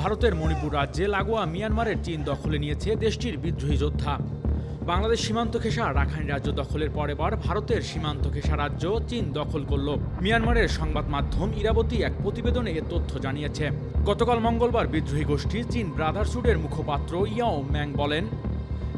ভারতের মণিপুর রাজ্যে লাগোয়া মিয়ানমারের চীন দখলে নিয়েছে দেশটির বিদ্রোহী যোদ্ধা। বাংলাদেশ সীমান্ত ঘেঁষা রাখাইন রাজ্য দখলের পরের বার ভারতের সীমান্ত ঘেঁষা রাজ্য চীন দখল করল। মিয়ানমারের সংবাদ মাধ্যম ইরাবতী এক প্রতিবেদনে এ তথ্য জানিয়েছে। গতকাল মঙ্গলবার বিদ্রোহী গোষ্ঠী চীন ব্রাদারসুডের মুখপাত্র ইয়াও ম্যাং বলেন,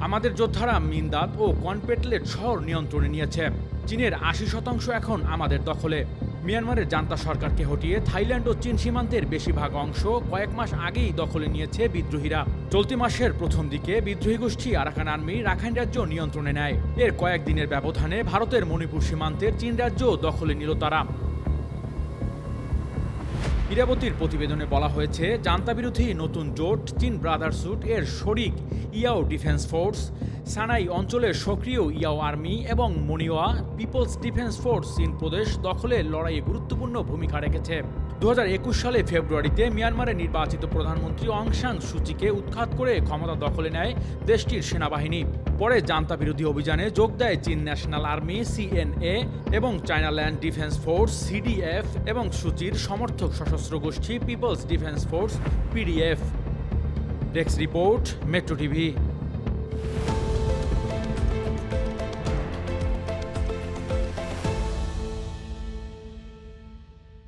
আমাদের যোদ্ধারা মিন্দাত ও কনপেটলেট শহর নিয়ন্ত্রণে নিয়েছে। চীনের আশি শতাংশ এখন আমাদের দখলে। মিয়ানমারের জান্তা সরকারকে হটিয়ে থাইল্যান্ড ও চীন সীমান্তের বেশিরভাগ অংশ কয়েক মাস আগেই দখলে নিয়েছে বিদ্রোহীরা। চলতি মাসের প্রথম দিকে বিদ্রোহী গোষ্ঠী আরাকান আর্মি রাখাইন রাজ্য নিয়ন্ত্রণে নেয়। এর কয়েকদিনের ব্যবধানে ভারতের মণিপুর সীমান্তের চীন রাজ্য দখলে নিল তারা। ইরাবতীর প্রতিবেদনে বলা হয়েছে, জান্তা বিরোধী নতুন জোট চীন ব্রাদারসুট এর শরিক ইয়াও ডিফেন্স ফোর্স সানাই অঞ্চলের সক্রিয় ইয়াও আর্মি এবং মনিওয়া পিপলস ডিফেন্স ফোর্স চীন প্রদেশ দখলে লড়াইয়ে গুরুত্বপূর্ণ ভূমিকা রেখেছে। দু হাজার একুশ সালে ফেব্রুয়ারিতে মিয়ানমারের নির্বাচিত প্রধানমন্ত্রী অং সান সূচিকে উৎখাত করে ক্ষমতা দখলে নেয় দেশটির সেনাবাহিনী। পরে জান্তা বিরোধী অভিযানে যোগ দেয় চীন ন্যাশনাল আর্মি সিএনএ এবং China land defence force CDF এবং সূচির সমর্থক সশস্ত্র গোষ্ঠী people's defence force PDF desk report, metro TV.